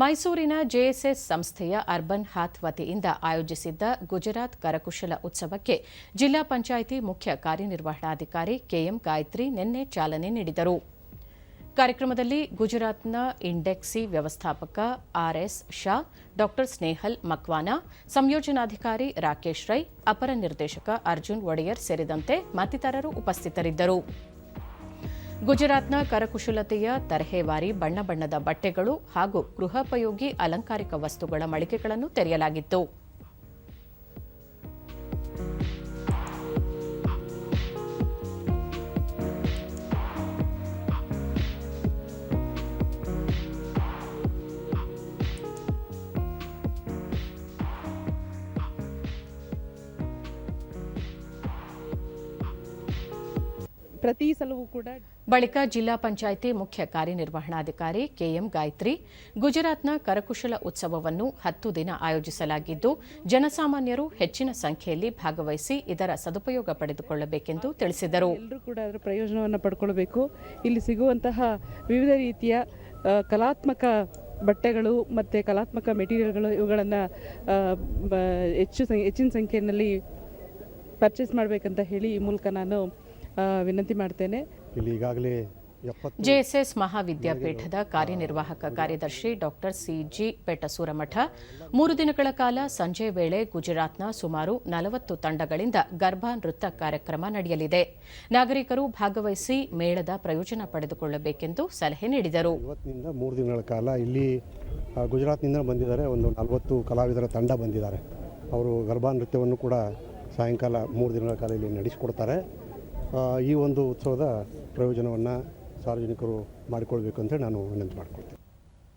ಮೈಸೂರಿನ ಜೆಎಸ್ಎಸ್ ಸಂಸ್ಥೆಯ ಅರ್ಬನ್ ಹಾತ್ ವತಿಯಿಂದ ಆಯೋಜಿಸಿದ್ದ ಗುಜರಾತ್ ಕರಕುಶಲ ಉತ್ಸವಕ್ಕೆ ಜಿಲ್ಲಾ ಪಂಚಾಯಿತಿ ಮುಖ್ಯ ಕಾರ್ಯನಿರ್ವಹಣಾಧಿಕಾರಿ ಕೆಎಂ ಗಾಯತ್ರಿ ನಿನ್ನೆ ಚಾಲನೆ ನೀಡಿದರು. ಕಾರ್ಯಕ್ರಮದಲ್ಲಿ ಗುಜರಾತ್ನ ಇಂಡೆಕ್ಸಿ ವ್ಯವಸ್ಥಾಪಕ ಆರ್ಎಸ್ ಶಾ ಡಾ ಸ್ನೇಹಲ್ ಮಕ್ವಾನಾ, ಸಂಯೋಜನಾಧಿಕಾರಿ ರಾಕೇಶ್ ರೈ, ಅಪರ ನಿರ್ದೇಶಕ ಅರ್ಜುನ್ ಒಡೆಯರ್ ಸೇರಿದಂತೆ ಮತ್ತಿತರರು ಉಪಸ್ಥಿತರಿದ್ದರು. ಗುಜರಾತ್ನ ಕರಕುಶಲತೆಯ ತರಹೇವಾರಿ ಬಣ್ಣ ಬಣ್ಣದ ಬಟ್ಟೆಗಳು ಹಾಗೂ ಗೃಹೋಪಯೋಗಿ ಅಲಂಕಾರಿಕ ವಸ್ತುಗಳ ಮಳಿಗೆಗಳನ್ನು ತೆರೆಯಲಾಗಿತ್ತು. ಪ್ರತಿ ಸಲವೂ ಕೂಡ ಬಳಿಕ ಜಿಲ್ಲಾ ಪಂಚಾಯಿತಿ ಮುಖ್ಯ ಕಾರ್ಯನಿರ್ವಹಣಾಧಿಕಾರಿ ಕೆಎಂ ಗಾಯತ್ರಿ ಗುಜರಾತ್ನ ಕರಕುಶಲ ಉತ್ಸವವನ್ನು ಹತ್ತು ದಿನ ಆಯೋಜಿಸಲಾಗಿದ್ದು ಜನಸಾಮಾನ್ಯರು ಹೆಚ್ಚಿನ ಸಂಖ್ಯೆಯಲ್ಲಿ ಭಾಗವಹಿಸಿ ಇದರ ಸದುಪಯೋಗ ಪಡೆದುಕೊಳ್ಳಬೇಕೆಂದು ತಿಳಿಸಿದರು. ಎಲ್ಲರೂ ಕೂಡ ಅದರ ಪ್ರಯೋಜನವನ್ನು ಪಡ್ಕೊಳ್ಬೇಕು. ಇಲ್ಲಿ ಸಿಗುವಂತಹ ವಿವಿಧ ರೀತಿಯ ಕಲಾತ್ಮಕ ಬಟ್ಟೆಗಳು ಮತ್ತು ಕಲಾತ್ಮಕ ಮೆಟೀರಿಯಲ್ಗಳು ಇವುಗಳನ್ನು ಹೆಚ್ಚು ಹೆಚ್ಚಿನ ಸಂಖ್ಯೆಯಲ್ಲಿ ಪರ್ಚೇಸ್ ಮಾಡಬೇಕಂತ ಹೇಳಿ ಈ ಮೂಲಕ ನಾನು ವಿನಂತಿ ಮಾಡ್ತೇನೆ. ಇಲ್ಲಿ ಈಗಾಗಲೇ ಜೆಎಸ್ಎಸ್ ಮಹಾವಿದ್ಯಾಪೀಠದ ಕಾರ್ಯನಿರ್ವಾಹಕ ಕಾರ್ಯದರ್ಶಿ ಡಾಕ್ಟರ್ ಸಿಜಿ ಪೆಟಸೂರಮಠ. ಮೂರು ದಿನಗಳ ಕಾಲ ಸಂಜೆ ವೇಳೆ ಗುಜರಾತ್ನ ಸುಮಾರು ನಲವತ್ತು ತಂಡಗಳಿಂದ ಗರ್ಭಾ ನೃತ್ಯ ಕಾರ್ಯಕ್ರಮ ನಡೆಯಲಿದೆ. ನಾಗರಿಕರು ಭಾಗವಹಿಸಿ ಮೇಳದ ಪ್ರಯೋಜನ ಪಡೆದುಕೊಳ್ಳಬೇಕೆಂದು ಸಲಹೆ ನೀಡಿದರು. ಇವತ್ತಿನಿಂದ ಮೂರು ದಿನಗಳ ಕಾಲ ಇಲ್ಲಿ ಗುಜರಾತ್ನಿಂದ ಬಂದಿದ್ದಾರೆ ಒಂದು ನಲವತ್ತು ಕಲಾವಿದರ ತಂಡ ಬಂದಿದ್ದಾರೆ. ಅವರು ಗರ್ಭಾ ನೃತ್ಯವನ್ನು ಕೂಡ ಸಾಯಂಕಾಲ ಮೂರು ದಿನಗಳ ಕಾಲ ಇಲ್ಲಿ ನಡೆಸಿಕೊಡ್ತಾರೆ. ಈ ಒಂದು ಉತ್ಸವದ ಪ್ರಯೋಜನವನ್ನು ಸಾರ್ವಜನಿಕರು ಮಾಡಿಕೊಳ್ಬೇಕು ಅಂತೇಳಿ ನಾನು ವಿನಂತಿ ಮಾಡ್ಕೊಳ್ತೀನಿ.